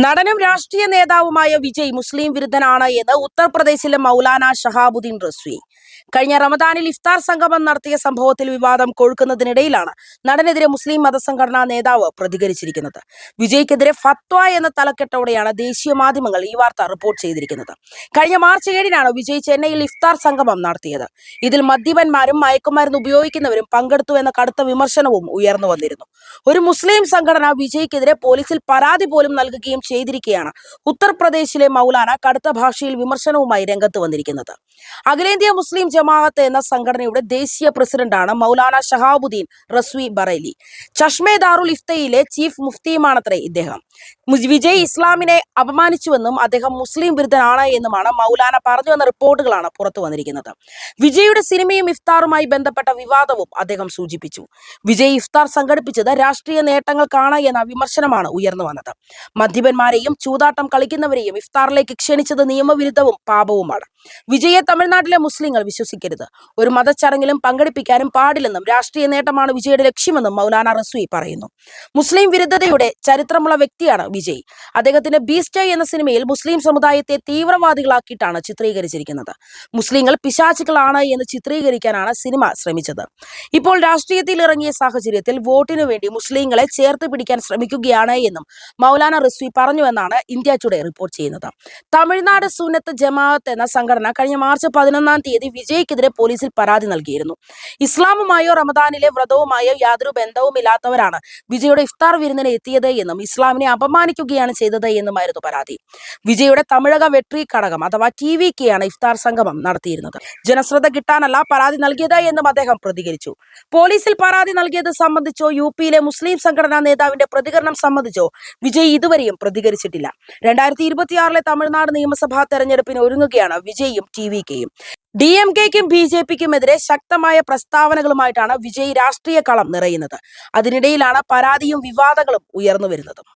നടനും രാഷ്ട്രീയ നേതാവുമായ വിജയ് മുസ്ലിം വിരുദ്ധനാണ് എന്ന് ഉത്തർപ്രദേശിലെ മൗലാന ഷഹാബുദ്ദീൻ റസ്വി. കഴിഞ്ഞ റമദാനിൽ ഇഫ്താർ സംഗമം നടത്തിയ സംഭവത്തിൽ വിവാദം കൊഴുക്കുന്നതിനിടയിലാണ് നടനെതിരെ മുസ്ലിം മതസംഘടനാ നേതാവ് പ്രതികരിച്ചിരിക്കുന്നത്. വിജയ്ക്കെതിരെ ഫത്വ എന്ന തലക്കെട്ടോടെയാണ് ദേശീയ മാധ്യമങ്ങൾ ഈ വാർത്ത റിപ്പോർട്ട് ചെയ്തിരിക്കുന്നത്. കഴിഞ്ഞ മാർച്ച് ഏഴിനാണ് വിജയ് ചെന്നൈയിൽ ഇഫ്താർ സംഗമം നടത്തിയത്. ഇതിൽ മദ്യപന്മാരും മയക്കുമരുന്ന് ഉപയോഗിക്കുന്നവരും പങ്കെടുത്തു എന്ന കടുത്ത വിമർശനവും ഉയർന്നു വന്നിരുന്നു. ഒരു മുസ്ലിം സംഘടന വിജയ്ക്കെതിരെ പോലീസിൽ പരാതി പോലും നൽകുകയും ചെയ്തിരിക്കുകയാണ്. ഉത്തർപ്രദേശിലെ മൗലാന കടുത്ത ഭാഷയിൽ വിമർശനവുമായി രംഗത്ത് വന്നിരിക്കുന്നത്. അഖിലേന്ത്യാ മുസ്ലിം ജമാഅത്ത് എന്ന സംഘടനയുടെ ദേശീയ പ്രസിഡന്റാണ് മൗലാന ഷഹാബുദ്ദീൻ റസ്വി ബറേലി. ചഷ്മേ ദാറുൽ ഇഫ്തയിലെ ചീഫ് മുഫ്തിയുമാണത്രേ ഇദ്ദേഹം. വിജയ് ഇസ്ലാമിനെ അപമാനിച്ചുവെന്നും അദ്ദേഹം മുസ്ലിം വിരുദ്ധനാണ് എന്നുമാണ് മൗലാന പറഞ്ഞു എന്ന റിപ്പോർട്ടുകളാണ് പുറത്തു വന്നിരിക്കുന്നത്. വിജയുടെ സിനിമയും ഇഫ്താറുമായി ബന്ധപ്പെട്ട വിവാദവും അദ്ദേഹം സൂചിപ്പിച്ചു. വിജയ് ഇഫ്താർ സംഘടിപ്പിച്ചത് രാഷ്ട്രീയ നേട്ടങ്ങൾക്കാണ് എന്ന വിമർശനമാണ് ഉയർന്നു വന്നത്. മദ്യപന്മാരെയും ചൂതാട്ടം കളിക്കുന്നവരെയും ഇഫ്താറിലേക്ക് ക്ഷണിച്ചത് നിയമവിരുദ്ധവും പാപവുമാണ്. വിജയെ തമിഴ്നാട്ടിലെ മുസ്ലിങ്ങൾ വിശ്വസിക്കരുത്. ഒരു മതച്ചടങ്ങിലും പങ്കെടുപ്പിക്കാനും പാടില്ലെന്നും രാഷ്ട്രീയ നേട്ടമാണ് വിജയുടെ ലക്ഷ്യമെന്നും മൗലാന റസ്വി പറയുന്നു. മുസ്ലിം വിരുദ്ധതയുടെ ചരിത്രമുള്ള വ്യക്തിയാണ് വിജയ്. അദ്ദേഹത്തിന്റെ ബീസ്റ്റ് എന്ന സിനിമയിൽ മുസ്ലിം സമുദായത്തെ തീവ്രവാദികളാക്കിയിട്ടാണ് ചിത്രീകരിച്ചിരിക്കുന്നത്. മുസ്ലിങ്ങൾ പിശാചുക്കളാണ് എന്ന് ചിത്രീകരിക്കാനാണ് സിനിമ ശ്രമിച്ചത്. ഇപ്പോൾ രാഷ്ട്രീയത്തിൽ ഇറങ്ങിയ സാഹചര്യത്തിൽ വോട്ടിനു വേണ്ടി മുസ്ലിങ്ങളെ ചേർത്ത് പിടിക്കാൻ ശ്രമിക്കുകയാണ് എന്നും മൗലാന റിസ്വി പറഞ്ഞുവെന്നാണ് ഇന്ത്യ ടുഡേ റിപ്പോർട്ട് ചെയ്യുന്നത്. തമിഴ്നാട് സുന്നത്ത് ജമാഅത്ത് എന്ന സംഘടന കഴിഞ്ഞ മാർച്ച് പതിനൊന്നാം തീയതി വിജയ്ക്കെതിരെ പോലീസിൽ പരാതി നൽകിയിരുന്നു. ഇസ്ലാമുമായോ റമദാനിലെ വ്രതവുമായോ യാതൊരു ബന്ധവുമില്ലാത്തവരാണ് വിജയുടെ ഇഫ്താർ വിരുന്നിന് എത്തിയത് എന്നും ഇസ്ലാമിനെ അപമാനിക്കുകയാണ് ചെയ്തത് എന്നുമായിരുന്നു പരാതി. വിജയുടെ തമിഴക വെട്രി ഘടകം അഥവാ ടി വി കെയാണ് ഇഫ്താർ സംഗമം നടത്തിയിരുന്നത്. ജനശ്രദ്ധ കിട്ടാനല്ല പരാതി നൽകിയത് എന്നും അദ്ദേഹം പ്രതികരിച്ചു. പോലീസിൽ പരാതി നൽകിയത് സംബന്ധിച്ചോ യു പിയിലെ മുസ്ലിം സംഘടനാ നേതാവിന്റെ പ്രതികരണം സംബന്ധിച്ചോ വിജയ് ഇതുവരെയും പ്രതികരിച്ചിട്ടില്ല. രണ്ടായിരത്തി ഇരുപത്തിയാറിലെ തമിഴ്നാട് നിയമസഭാ തെരഞ്ഞെടുപ്പിന് ഒരുങ്ങുകയാണ് വിജയും ടി വി കെയും ഡി എം കെക്കും ബി ജെ പിക്കുമെതിരെ ശക്തമായ പ്രസ്താവനകളുമായിട്ടാണ് വിജയ് രാഷ്ട്രീയ കളം നിറയുന്നത്. അതിനിടയിലാണ് പരാതിയും വിവാദങ്ങളും ഉയർന്നു വരുന്നത്.